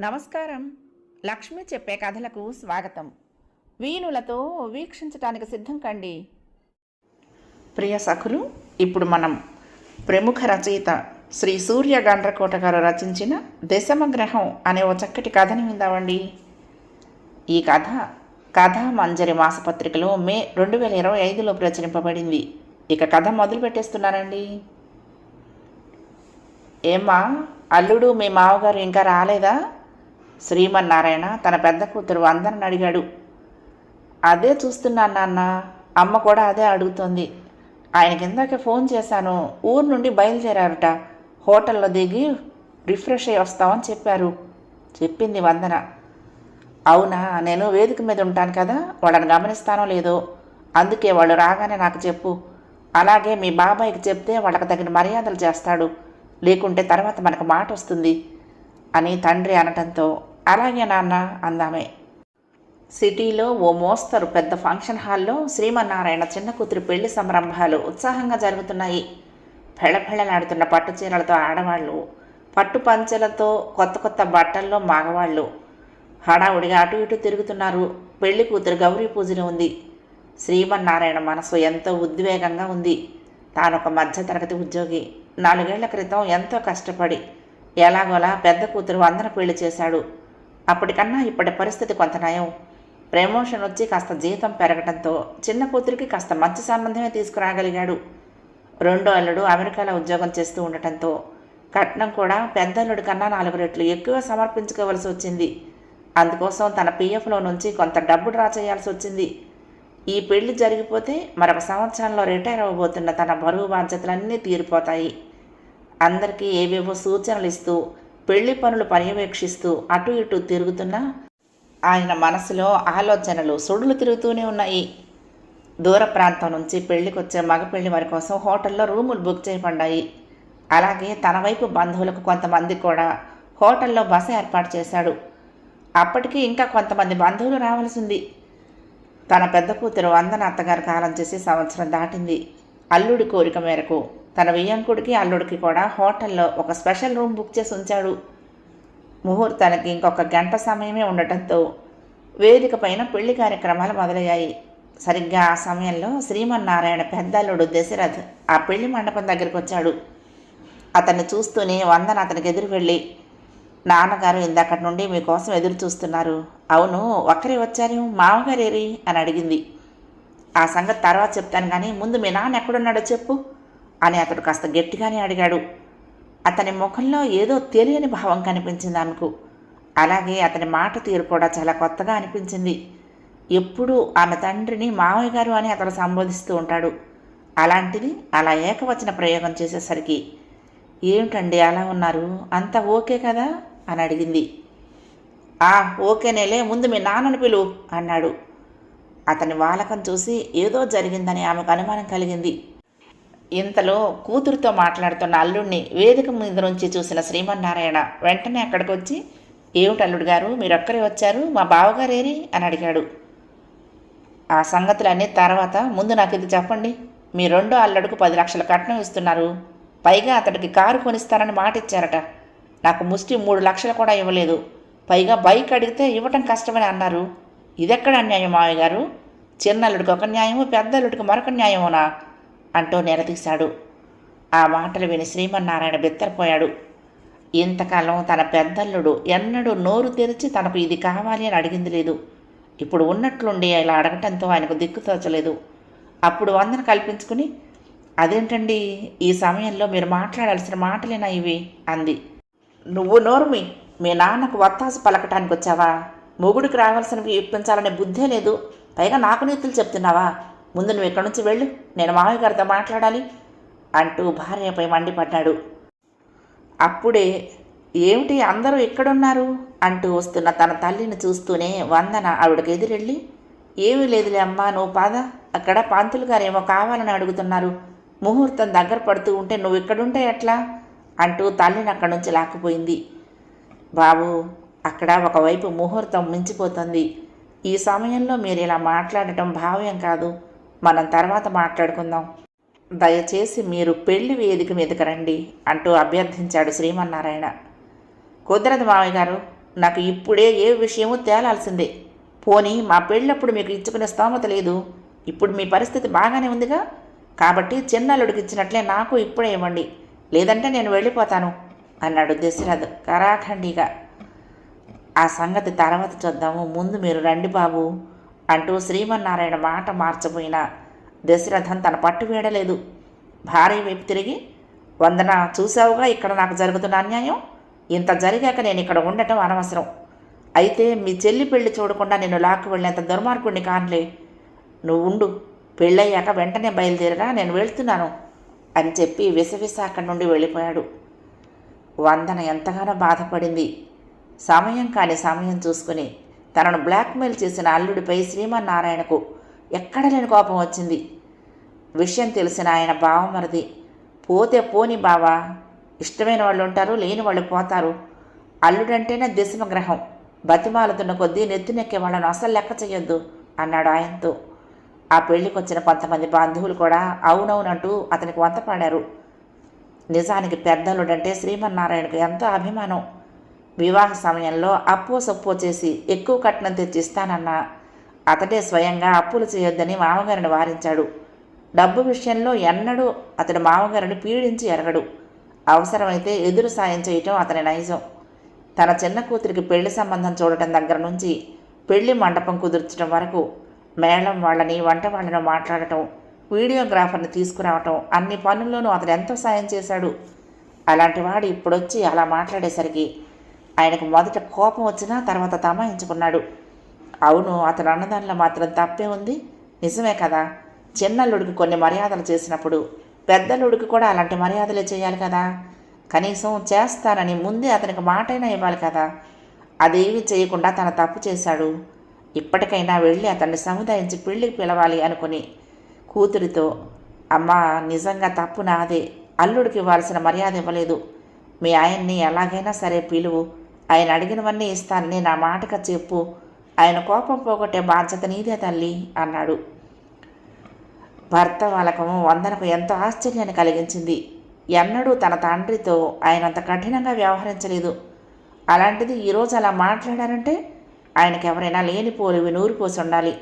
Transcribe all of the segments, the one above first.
నమస్కారం. లక్ష్మి చెప్పే కథలకు స్వాగతం. వీణులతో వీక్షించటానికి సిద్ధం కండి. ప్రియ సఖులు ఇప్పుడు మనం ప్రముఖ రచయిత శ్రీ సూర్య గండ్రకోట గారు రచించిన దశమగ్రహం అనే ఓ చక్కటి కథని విందామండి. ఈ కథ కథా మంజరి మాసపత్రికలో మే రెండు వేల ఇరవై ఐదులో ప్రచురింపబడింది. ఇక కథ మొదలు పెట్టేస్తున్నానండి ఏమ్మా అల్లుడు మీ మావగారు ఇంకా రాలేదా? శ్రీమన్నారాయణ తన పెద్ద కూతురు వందనని అడిగాడు. అదే చూస్తున్నాను నాన్న. అమ్మ కూడా అదే అడుగుతోంది. ఆయనకి ఇందాక ఫోన్ చేశాను. ఊరు నుండి బయలుదేరారట. హోటల్లో దిగి రిఫ్రెష్ అయ్యి వస్తామని చెప్పారు. చెప్పింది వందన. అవునా నేను వేదిక మీద ఉంటాను కదా. వాళ్ళని గమనిస్తానో లేదో. అందుకే వాళ్ళు రాగానే నాకు చెప్పు. అలాగే మీ బాబాయ్కి చెప్తే వాళ్ళకి తగిన మర్యాదలు చేస్తాడు. లేకుంటే తర్వాత మనకు మాట వస్తుంది అని తండ్రి అనటంతో అలాగే నాన్న అందామే. సిటీలో ఓ మోస్తరు పెద్ద ఫంక్షన్ హాల్లో శ్రీమన్నారాయణ చిన్న కూతురి పెళ్ళి సంరంభాలు ఉత్సాహంగా జరుగుతున్నాయి. ఫెళఫెళలాడుతున్న పట్టు చీరలతో ఆడవాళ్ళు పట్టు పంచెలతో కొత్త కొత్త బట్టల్లో మగవాళ్ళు. హడావుడిగా అటు ఇటు తిరుగుతున్నారు. పెళ్ళి కూతురు గౌరీ పూజన ఉంది. శ్రీమన్నారాయణ మనసు ఎంతో ఉద్వేగంగా ఉంది. తానొక మధ్యతరగతి ఉద్యోగి. నాలుగేళ్ళ క్రితం ఎంతో కష్టపడి ఎలాగోలా పెద్ద కూతురు వందన పెళ్ళి చేశాడు. అప్పటికన్నా ఇప్పటి పరిస్థితి కొంత నయం. ప్రమోషన్ వచ్చి కాస్త జీతం పెరగడంతో చిన్న కూతురికి కాస్త మంచి సంబంధమే తీసుకురాగలిగాడు. రెండో అల్లుడు అమెరికాలో ఉద్యోగం చేస్తూ ఉండటంతో కట్నం కూడా పెద్ద అల్లుడి కన్నా నాలుగు రెట్లు ఎక్కువ సమర్పించుకోవలసి వచ్చింది. అందుకోసం తన పీఎఫ్లో నుంచి కొంత డబ్బు డ్రా చేయాల్సి వచ్చింది. ఈ పెళ్ళి జరిగిపోతే మరొక సంవత్సరంలో రిటైర్ అవ్వబోతున్న తన బరువు బాధ్యతలన్నీ తీరిపోతాయి. అందరికీ ఏవేవో సూచనలు ఇస్తూ పెళ్ళి పనులు పర్యవేక్షిస్తూ అటు ఇటు తిరుగుతున్నా ఆయన మనసులో ఆలోచనలు సుడులు తిరుగుతూనే ఉన్నాయి. దూర ప్రాంతం నుంచి పెళ్ళికొచ్చే మగపెళ్ళి వారి కోసం హోటల్లో రూములు బుక్ చేయబడ్డాయి. అలాగే తన వైపు బంధువులకు కొంతమంది కూడా హోటల్లో బస ఏర్పాటు చేశాడు. అప్పటికి ఇంకా కొంతమంది బంధువులు రావాల్సింది తన పెద్ద కూతురు వందన అత్తగారు కాలం చేసి సంవత్సరం దాటింది. అల్లుడి కోరిక మేరకు తన వియ్యంకుడికి అల్లుడికి కూడా హోటల్లో ఒక స్పెషల్ రూమ్ బుక్ చేసి ఉంచాడు. ముహూర్తానికి ఇంకొక గంట సమయమే ఉండటంతో వేదిక పైన పెళ్ళి కార్యక్రమాలు మొదలయ్యాయి. సరిగ్గా ఆ సమయంలో శ్రీమన్నారాయణ పెద్దల్లుడు దశరథ్ ఆ పెళ్ళి మండపం దగ్గరికి వచ్చాడు. అతన్ని చూస్తూనే వందన అతనికి ఎదురు వెళ్ళి నాన్నగారు ఇందాకటి నుండి మీకోసం ఎదురు చూస్తున్నారు. అవును ఒక్కరే వచ్చారు? మామగారేరి? అని అడిగింది. ఆ సంగతి తర్వాత చెప్తాను కానీ ముందు మీ నాన్న ఎక్కడున్నాడో చెప్పు. అని అతడు కాస్త గట్టిగానే అడిగాడు. అతని ముఖంలో ఏదో తెలియని భావం కనిపించింది ఆమెకు. అలాగే అతని మాట తీరు కూడా చాలా కొత్తగా అనిపించింది. ఎప్పుడూ ఆమె తండ్రిని మావయ్య గారు అని అతడు సంబోధిస్తూ ఉంటాడు. అలాంటిది అలా ఏకవచన ప్రయోగం చేసేసరికి ఏమిటండి అలా ఉన్నారు? అంత ఓకే కదా? అని అడిగింది. ఆ ఓకేనేలే ముందు మీ నాన్నని పిలువు అన్నాడు. అతని వాలకం చూసి ఏదో జరిగిందని ఆమెకు అనుమానం కలిగింది. ఇంతలో కూతురుతో మాట్లాడుతున్న అల్లుడిని వేదిక మీద నుంచి చూసిన శ్రీమన్నారాయణ వెంటనే అక్కడికి వచ్చి ఏమిటి అల్లుడు గారు? మీరొక్కరే వచ్చారు? మా బావగారేరి అని అడిగాడు. ఆ సంగతులన్నీ తర్వాత ముందు నాకు ఇది చెప్పండి. మీ రెండో అల్లుడుకు పది లక్షల కట్నం ఇస్తున్నారు. పైగా అతడికి కారు కొనిస్తారని మాట ఇచ్చారట నాకు ముష్టి మూడు లక్షలు కూడా ఇవ్వలేదు. పైగా బైక్ అడిగితే ఇవ్వటం కష్టమని అన్నారు. ఇదెక్కడ అన్యాయం మావయ్య గారు? చిన్న అల్లుడికి ఒక న్యాయము పెద్ద అల్లుడికి మరొక న్యాయమునా? అంటూ నిలదీశాడు. ఆ మాటలు విని శ్రీమన్నారాయణ బిత్తరపోయాడు. ఇంతకాలం తన పెద్దల్లుడు ఎన్నడూ నోరు తెరిచి తనకు ఇది కావాలి అని అడిగింది లేదు. ఇప్పుడు ఉన్నట్లుండి ఇలా అడగటంతో ఆయనకు దిక్కు తోచలేదు. అప్పుడు వందన కల్పించుకుని అదేంటండి ఈ సమయంలో మీరు మాట్లాడాల్సిన మాటలేనా ఇవి? అంది. నువ్వు నోరుమి మీ నాన్నకు వత్తాసు పలకటానికి వచ్చావా మొగుడికి రావాల్సినవి ఇప్పించాలనే బుద్ధే లేదు. పైగా నాకు నీతులు చెప్తున్నావా? ముందు నువ్వు ఇక్కడి నుంచి వెళ్ళు. నేను మామయ్య గారితో మాట్లాడాలి అంటూ భార్యపై మండిపడ్డాడు. అప్పుడే ఏమిటి అందరూ ఎక్కడున్నారు అంటూ వస్తున్న తన తల్లిని చూస్తూనే వందన ఆవిడకి ఎదురెళ్ళి ఏమీ లేదులే అమ్మా నువ్వు పాద. అక్కడ పంతులు గారు ఏమో కావాలని అడుగుతున్నారు. ముహూర్తం దగ్గర పడుతూ ఉంటే నువ్వు ఇక్కడుంటే ఎట్లా? అంటూ తల్లిని అక్కడి నుంచి లాక్కుపోయింది. బాబు అక్కడ ఒకవైపు ముహూర్తం మించిపోతుంది. ఈ సమయంలో మీరు ఇలా మాట్లాడటం భావ్యం కాదు. మనం తర్వాత మాట్లాడుకుందాం. దయచేసి మీరు పెళ్ళి వేదిక మీదకి రండి అంటూ అభ్యర్థించాడు శ్రీమన్నారాయణ. కుదరదు మామయ్య గారు నాకు ఇప్పుడే ఏ విషయమూ తేలాల్సిందే. పోనీ మా పెళ్ళప్పుడు మీకు ఇచ్చుకునే స్తోమత లేదు. ఇప్పుడు మీ పరిస్థితి బాగానే ఉందిగా? కాబట్టి చిన్నల్లుడికి ఇచ్చినట్లే నాకు ఇప్పుడే ఇవ్వండి. లేదంటే నేను వెళ్ళిపోతాను అన్నాడు దశరథ్ కరాఖండిగా. ఆ సంగతి తర్వాత చూద్దాము. ముందు మీరు రండి బాబు. అంటూ శ్రీమన్నారాయణ మాట మార్చబోయిన దశరథం తన పట్టు వీడలేదు. భార్య వైపు తిరిగి వందన చూసావుగా ఇక్కడ నాకు జరుగుతున్న అన్యాయం? ఇంత జరిగాక నేను ఇక్కడ ఉండటం అనవసరం. అయితే మీ చెల్లి పెళ్ళి చూడకుండా నేను లాక్కు వెళ్ళేంత దుర్మార్గుడిని కానులే. నువ్వు ఉండు. పెళ్ళయ్యాక వెంటనే బయలుదేరరా నేను వెళ్తున్నాను అని చెప్పి విసవిస అక్కడి నుండి వెళ్ళిపోయాడు. వందన ఎంతగానో బాధపడింది. సమయం కాని సమయం చూసుకుని తనను బ్లాక్మెయిల్ చేసిన అల్లుడిపై శ్రీమన్నారాయణకు ఎక్కడ లేని కోపం వచ్చింది. విషయం తెలిసిన ఆయన బావమరిది పోతే పోని బావా ఇష్టమైన వాళ్ళు ఉంటారు లేని వాళ్ళు పోతారు. అల్లుడంటేనే దిశమగ్రహం. బతిమాలుతున్న కొద్దీ నెత్తినెక్కే వాళ్ళను అసలు లెక్క చేయొద్దు అన్నాడు ఆయనతో. ఆ పెళ్ళికి వచ్చిన కొంతమంది బంధువులు కూడా అవునవునంటూ అతనికి వంతపాడారు. నిజానికి పెద్దలుడంటే శ్రీమన్నారాయణకు ఎంతో అభిమానం. వివాహ సమయంలో అప్పు సొప్పు చేసి ఎక్కువ కట్నం తెచ్చిస్తానన్నా అతడే స్వయంగా అప్పులు చేయొద్దని మామగారిని వారించాడు. డబ్బు విషయంలో ఎన్నడూ అతడి మామగారిని పీడించి ఎరగడు. అవసరమైతే ఎదురు సాయం చేయటం అతని నైజం. తన చిన్న కూతురికి పెళ్ళి సంబంధం చూడటం దగ్గర నుంచి పెళ్ళి మండపం కుదుర్చడం వరకు మేళం వాళ్ళని వంట వాళ్ళను మాట్లాడటం వీడియోగ్రాఫర్ని తీసుకురావటం అన్ని పనుల్లోనూ అతను ఎంతో సాయం చేశాడు. అలాంటి వాడు ఇప్పుడొచ్చి అలా మాట్లాడేసరికి ఆయనకు మొదట కోపం వచ్చినా తర్వాత తమాయించుకున్నాడు. అవును అతను అన్నదానిలో మాత్రం తప్పే ఉంది. నిజమే కదా? చిన్నల్లుడికి కొన్ని మర్యాదలు చేసినప్పుడు పెద్దల్లుడికి కూడా అలాంటి మర్యాదలే చేయాలి కదా? కనీసం చేస్తానని ముందే అతనికి మాటైనా ఇవ్వాలి కదా? అదేమి చేయకుండా తన తప్పు చేశాడు. ఇప్పటికైనా వెళ్ళి అతన్ని సముదాయించి పెళ్ళికి పిలవాలి అనుకుని కూతురితో అమ్మా నిజంగా తప్పు నాదే. అల్లుడికి ఇవ్వాల్సిన మర్యాద ఇవ్వలేదు. మీ ఆయన్ని ఎలాగైనా సరే పిలువు. ఆయన అడిగినవన్నీ ఇస్తానని నా మాటగా చెప్పు. ఆయన కోపం పోగొట్టే బాధ్యత నీదే తల్లి అన్నాడు. భర్త వాళ్ళకము వందనకు ఎంతో ఆశ్చర్యాన్ని కలిగించింది. ఎన్నడూ తన తండ్రితో ఆయన అంత కఠినంగా వ్యవహరించలేదు. అలాంటిది ఈరోజు అలా మాట్లాడారంటే ఆయనకి ఎవరైనా లేనిపోలివి నూరిపోసి ఉండాలి.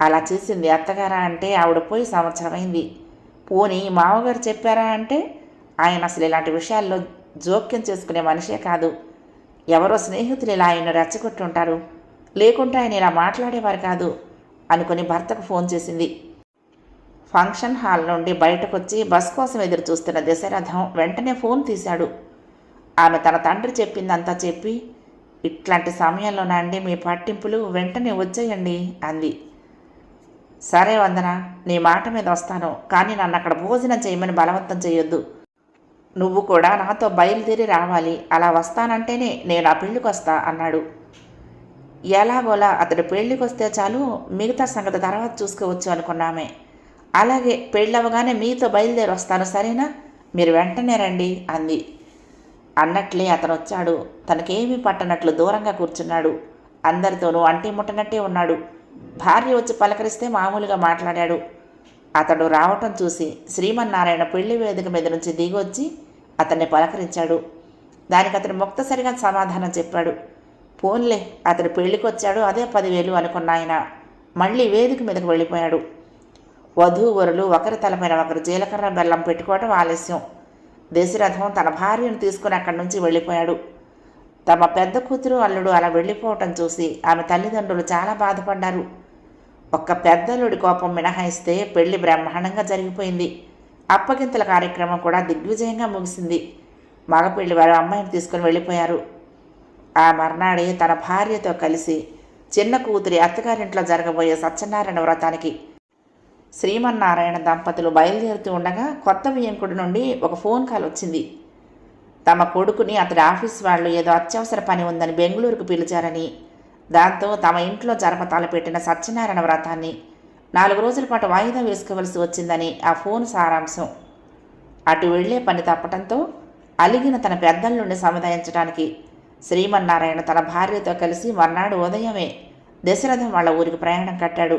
అలా చేసింది అత్తగారా అంటే ఆవిడ పోయి సంవత్సరమైంది. పోనీ మామగారు చెప్పారా అంటే ఆయన అసలు ఇలాంటి విషయాల్లో జోక్యం చేసుకునే మనిషే కాదు. ఎవరో స్నేహితులు ఇలా ఆయన రెచ్చగొట్టుంటారు. లేకుంటే ఆయన ఇలా మాట్లాడేవారు కాదు అనుకుని భర్తకు ఫోన్ చేసింది. ఫంక్షన్ హాల్ నుండి బయటకొచ్చి బస్ కోసం ఎదురు చూస్తున్న దశరథం వెంటనే ఫోన్ తీశాడు. ఆమె తన తండ్రి చెప్పిందంతా చెప్పి ఇట్లాంటి సమయంలోనండి మీ పట్టింపులు? వెంటనే వచ్చేయండి అంది. సరే వందన నీ మాట మీద వస్తాను కానీ నన్ను అక్కడ భోజనం చేయమని బలవంతం చేయొద్దు. నువ్వు కూడా నాతో బయలుదేరి రావాలి. అలా వస్తానంటేనే నేను ఆ పెళ్ళికి వస్తా అన్నాడు. ఎలాగోలా అతడు పెళ్ళికి వస్తే చాలు మిగతా సంగతి తర్వాత చూసుకోవచ్చు అనుకున్నామే. అలాగే పెళ్ళవగానే మీతో బయలుదేరి వస్తాను సరేనా? మీరు వెంటనే రండి అంది. అన్నట్లే అతను వచ్చాడు తనకేమీ పట్టనట్లు దూరంగా కూర్చున్నాడు. అందరితోనూ అంటి ముట్టనట్టే ఉన్నాడు. భార్య వచ్చి పలకరిస్తే మామూలుగా మాట్లాడాడు. అతడు రావటం చూసి శ్రీమన్నారాయణ పెళ్ళి వేదిక మీద నుంచి దిగొచ్చి అతన్ని పలకరించాడు. దానికి అతను ముక్తసరిగా సమాధానం చెప్పాడు. పోన్లే అతడు పెళ్ళికి వచ్చాడు అదే పదివేలు అనుకున్న ఆయన. మళ్ళీ వేదిక మీదకు వెళ్ళిపోయాడు. వధూవరులు ఒకరి తలపైన ఒకరు జీలకర్ర బెల్లం పెట్టుకోవటం ఆలస్యం. దశరథం తన భార్యను తీసుకుని అక్కడి నుంచి వెళ్ళిపోయాడు. తమ పెద్ద కూతురు అల్లుడు అలా వెళ్ళిపోవటం చూసి ఆమె తల్లిదండ్రులు చాలా బాధపడ్డారు. ఒక్క పెద్దల్లుడి కోపం మినహాయిస్తే పెళ్ళి బ్రహ్మాండంగా జరిగిపోయింది. అప్పగింతల కార్యక్రమం కూడా దిగ్విజయంగా ముగిసింది. మగపిల్లి వారు అమ్మాయిని తీసుకుని వెళ్ళిపోయారు. ఆ మర్నాడే తన భార్యతో కలిసి చిన్న కూతురి అత్తగారింట్లో జరగబోయే సత్యనారాయణ వ్రతానికి శ్రీమన్నారాయణ దంపతులు బయలుదేరుతూ ఉండగా కొత్త వియంకుడి నుండి ఒక ఫోన్ కాల్ వచ్చింది. తమ కొడుకుని అతడి ఆఫీస్ వాళ్ళు ఏదో అత్యవసర పని ఉందని బెంగళూరుకు పిలిచారని దాంతో తమ ఇంట్లో జరపతాలు పెట్టిన సత్యనారాయణ వ్రతాన్ని నాలుగు రోజుల పాటు వాయిదా వేసుకోవలసి వచ్చిందని ఆ ఫోన్ సారాంశం. అటు వెళ్ళే పని తప్పటంతో అలిగిన తన పెద్దల నుండి సముదాయించడానికి శ్రీమన్నారాయణ తన భార్యతో కలిసి మర్నాడు ఉదయమే దశరథం వాళ్ళ ఊరికి ప్రయాణం కట్టాడు.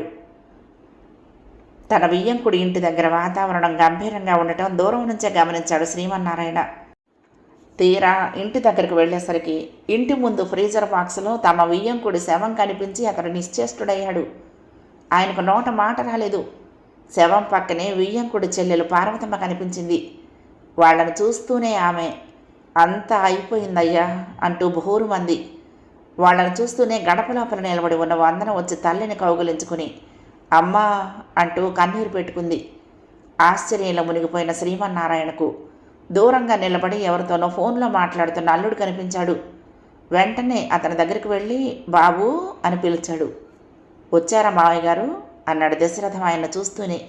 తన బియ్యంకుడి ఇంటి దగ్గర వాతావరణం గంభీరంగా ఉండటం దూరం నుంచే గమనించాడు శ్రీమన్నారాయణ. తీరా ఇంటి దగ్గరికి వెళ్ళేసరికి ఇంటి ముందు ఫ్రీజర్ బాక్స్లో తమ వియ్యంకుడి శవం కనిపించి అతడు నిశ్చేష్టుడయ్యాడు. ఆయనకు నోట మాట రాలేదు. శవం పక్కనే వియ్యంకుడి చెల్లెలు పార్వతమ్మ కనిపించింది. వాళ్ళని చూస్తూనే ఆమె అంతా అయిపోయిందయ్యా అంటూ బోరుమంది వాళ్ళని చూస్తూనే గడప లోపల నిలబడి ఉన్న వందన వచ్చి తల్లిని కౌగులించుకుని అమ్మా అంటూ కన్నీరు పెట్టుకుంది. ఆశ్చర్యంలో మునిగిపోయిన శ్రీమన్నారాయణకు దూరంగా నిలబడి ఎవరితోనో ఫోన్లో మాట్లాడుతున్న అల్లుడు కనిపించాడు. వెంటనే అతని దగ్గరికి వెళ్ళి బాబూ అని పిలిచాడు. వచ్చారా మావయ్య గారు? అన్నాడు దశరథం ఆయన చూస్తూనే.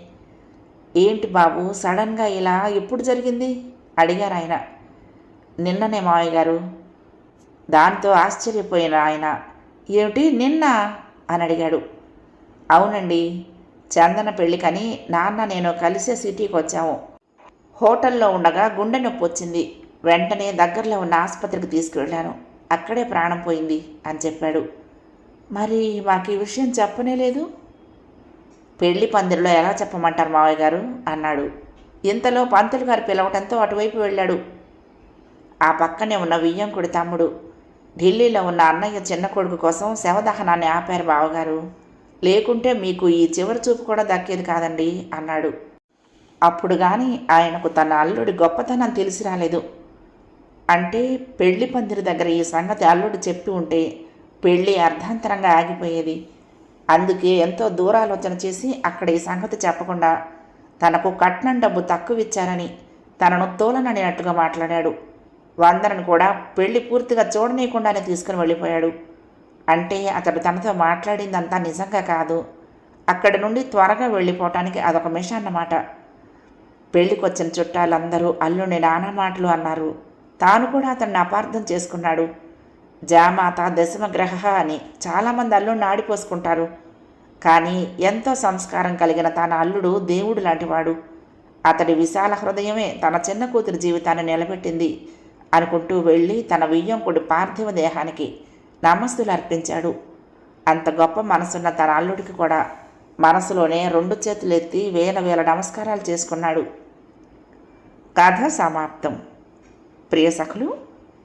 ఏంటి బాబు సడన్గా ఇలా ఎప్పుడు జరిగింది? అడిగారు ఆయన. నిన్ననే మావయ్య గారు. దాంతో ఆశ్చర్యపోయిన ఆయన. ఏమిటి నిన్న? అని అడిగాడు. అవునండి చందన పెళ్ళికని నాన్న నేను కలిసే సిటీకి వచ్చాము. హోటల్లో ఉండగా గుండె నొప్పి వచ్చింది. వెంటనే దగ్గరలో ఉన్న ఆసుపత్రికి తీసుకువెళ్ళాను అక్కడే ప్రాణం పోయింది అని చెప్పాడు. మరి మాకు ఈ విషయం చెప్పనే లేదు. పెళ్ళి పందిరిలో ఎలా చెప్పమంటారు మావయ్య గారు? అన్నాడు. ఇంతలో పంతులు గారు పిలవటంతో అటువైపు వెళ్ళాడు. ఆ పక్కనే ఉన్న వియ్యంకుడి తమ్ముడు. ఢిల్లీలో ఉన్న అన్నయ్య చిన్న కొడుకు కోసం శవదహనాన్ని ఆపారు బావగారు. లేకుంటే మీకు ఈ చివరి చూపు కూడా దక్కేది కాదండి అన్నాడు. అప్పుడు కానీ ఆయనకు తన అల్లుడి గొప్పతనం తెలిసి రాలేదు. అంటే పెళ్ళి పందిరి దగ్గర ఈ సంగతి అల్లుడు చెప్పి ఉంటే పెళ్ళి అర్ధాంతరంగా ఆగిపోయేది. అందుకే ఎంతో దూరాలోచన చేసి అక్కడ ఈ సంగతి చెప్పకుండా తనకు కట్నం డబ్బు తక్కువ ఇచ్చారని తనను తోలనడినట్టుగా మాట్లాడాడు. వందనను కూడా పెళ్ళి పూర్తిగా చూడనీయకుండానే తీసుకుని వెళ్ళిపోయాడు. అంటే అతడు తనతో మాట్లాడిందంతా నిజంగా కాదు. అక్కడి నుండి త్వరగా వెళ్ళిపోవటానికి అదొక మిషన్ అన్నమాట పెళ్ళికొచ్చిన చుట్టాలందరూ అల్లుని నానా మాటలు అన్నారు. తాను కూడా అతన్ని అపార్థం చేసుకున్నాడు. జామాత దశమగ్రహ అని చాలామంది అల్లుడిని ఆడిపోసుకుంటారు. కానీ ఎంతో సంస్కారం కలిగిన తన అల్లుడు దేవుడు లాంటివాడు. అతడి విశాల హృదయమే తన చిన్న కూతురి జీవితాన్ని నిలబెట్టింది అనుకుంటూ వెళ్ళి తన వియ్యంకుడి పార్థివ దేహానికి నమస్తులు అర్పించాడు. అంత గొప్ప మనసున్న తన అల్లుడికి కూడా మనసులోనే రెండు చేతులెత్తి వేల వేల నమస్కారాలు చేసుకున్నాడు. కథ సమాప్తం. ప్రియ సఖులు